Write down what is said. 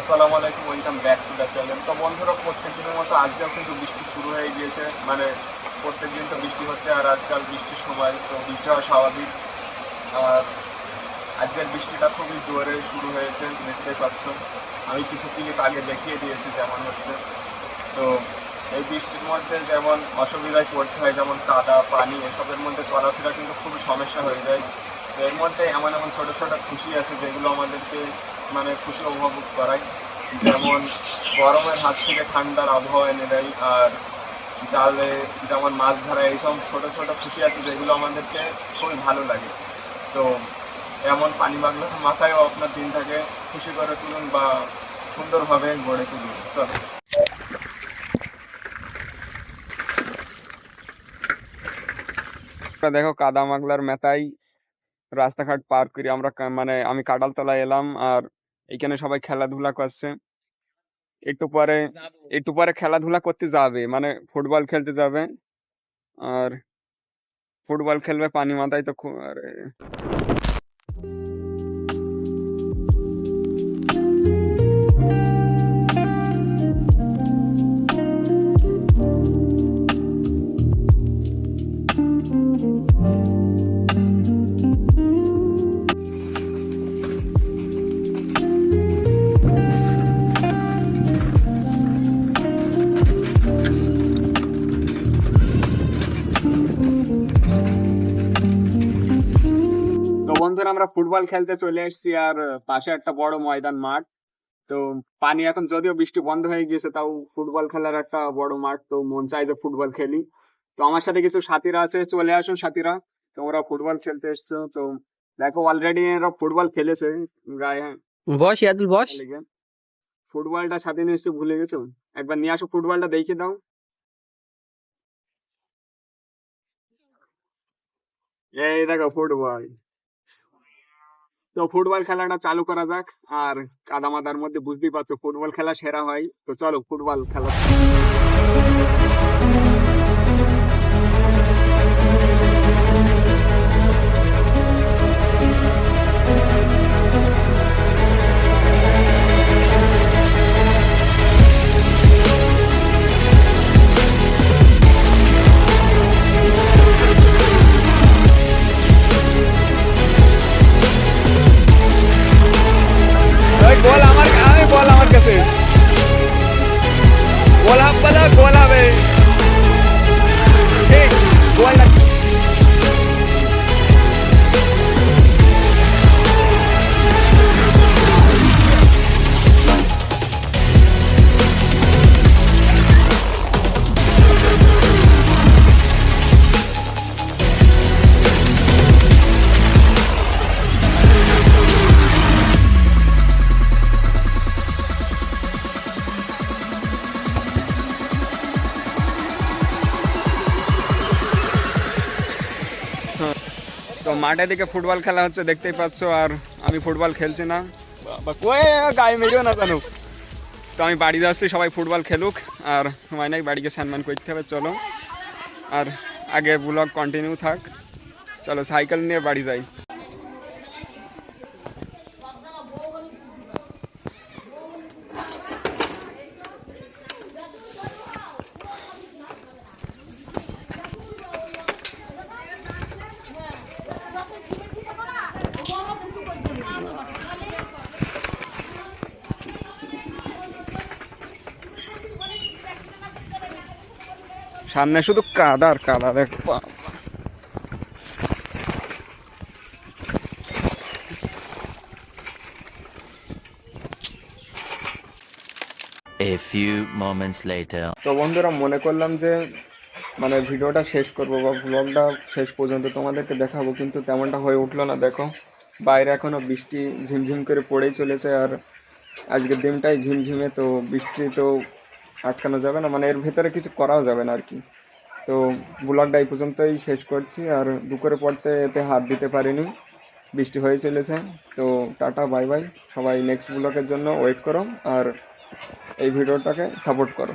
আসসালামু আলাইকুম, welcome back to the channel. তো বন্ধুরা প্রত্যেক দিনের মতো আজকেও কিন্তু বৃষ্টি শুরু হয়ে গিয়েছে। মানে প্রত্যেক দিন তো বৃষ্টি হচ্ছে আর আজকাল বৃষ্টির সময়, তো বৃষ্টি হওয়া স্বাভাবিক। আর আজকের বৃষ্টিটা খুবই জোরে শুরু হয়েছে, দেখতেই পাচ্ছ। আমি কিছু ক্লিপ আগে দেখিয়ে দিয়েছি যেমন হচ্ছে। তো এই বৃষ্টির মধ্যে যেমন অসুবিধায় পড়তে হয়, যেমন কাদা, পানি, এসবের মধ্যে চলাফেরা কিন্তু খুবই সমস্যা হয়ে যায়। তো এর মধ্যে এমন এমন ছোটো ছোটো খুশি আছে যেগুলো আমাদেরকে মানে খুশি উপভোগ করাই। যেমন গরমের হাত থেকে ঠান্ডার আবহাওয়া এনে দেয়, আর জালে যেমন মাছ ধরা, এইসব ছোটো ছোটো খুশি আছে, যেগুলো আমাদেরকে খুবই ভালো লাগে। তো এমন পানি মাগলো মাথায়ও আপনার দিনটাকে খুশি করে তুলুন বা সুন্দরভাবে গড়ে তুলুন। চলো। দেখো কাদা মাগলার মেতাই রাস্তাঘাট পার করি, আমরা মানে আমি কাটালতলায় এলাম, আর এখানে সবাই খেলাধুলা করছে। একটু পরে একটু পরে খেলাধুলা করতে যাবে মানে ফুটবল খেলতে যাবে। আর ফুটবল খেলবে পানি মাথায় তো খু- বন্ধুরা আমরা ফুটবল খেলতে চলে এসেছি আর পাশে একটা বড় ময়দান মাঠ। তো পানি এখন যদিও বৃষ্টি বন্ধ হয়ে গিয়েছে তাও ফুটবল খেলার একটা বড় মাঠ। তো মন চাই যে ফুটবল খেলি। তো আমার সাথে কিছু সাথীরা আছে চলে আসুন সাথীরা। তোমরা ফুটবল খেলতে এসছো। তো দেখো অলরেডি এরা ফুটবল খেলেছে গায়ে বস ইয়াদুল বস। ফুটবলটা সাথে নিয়ে এসে ভুলে গেছো? একবার নিয়ে আসো ফুটবলটা দেখে দাও। এই দেখো ফুটবল। তো ফুটবল খেলাটা চালু করা যাক। আর কাদামাদার মধ্যে বুঝতেই পারছ, ফুটবল খেলা সেরা হয়। তো চলো, ফুটবল খেলা। তো মাঠে দিকে ফুটবল খেলা হচ্ছে, দেখতেই পাচ্ছ, আর আমি ফুটবল খেলছি না। গায়ে মেরেও না কেন? তো আমি বাড়ি যাচ্ছি, সবাই ফুটবল খেলুক, আর সময় নাই, বাড়িকে সম্মান করতে হবে, চলো। আর আগে ব্লগ কন্টিনিউ থাক, চলো সাইকেল নিয়ে বাড়ি যাই। সামনে শুধু কাদা আর কাদা দেখ বাবা। A few moments later. তো বন্ধুরা মনে করলাম যে মানে ভিডিওটা শেষ করব বা ব্লগটা শেষ পর্যন্ত তোমাদেরকে দেখাবো কিন্তু তেমনটা হয়ে উঠল না দেখো বাইরে এখনও বৃষ্টি ঝিমঝিম করে পড়েই চলেছে আর আজকের দিনটাই ঝিমঝিমে তো বৃষ্টি তো আটকানো যাবে না মানে এর ভেতরে কিছু করাও যাবে না আর কি। তো ব্লগটা এই পর্যন্তই শেষ করছি, আর দুপুরে পড়তে এতে হাত দিতে পারিনি, বৃষ্টি হয়ে চলেছে। তো টাটা, বাই বাই। সবাই নেক্সট ব্লগের জন্য ওয়েট করো, আর এই ভিডিওটাকে সাপোর্ট করো।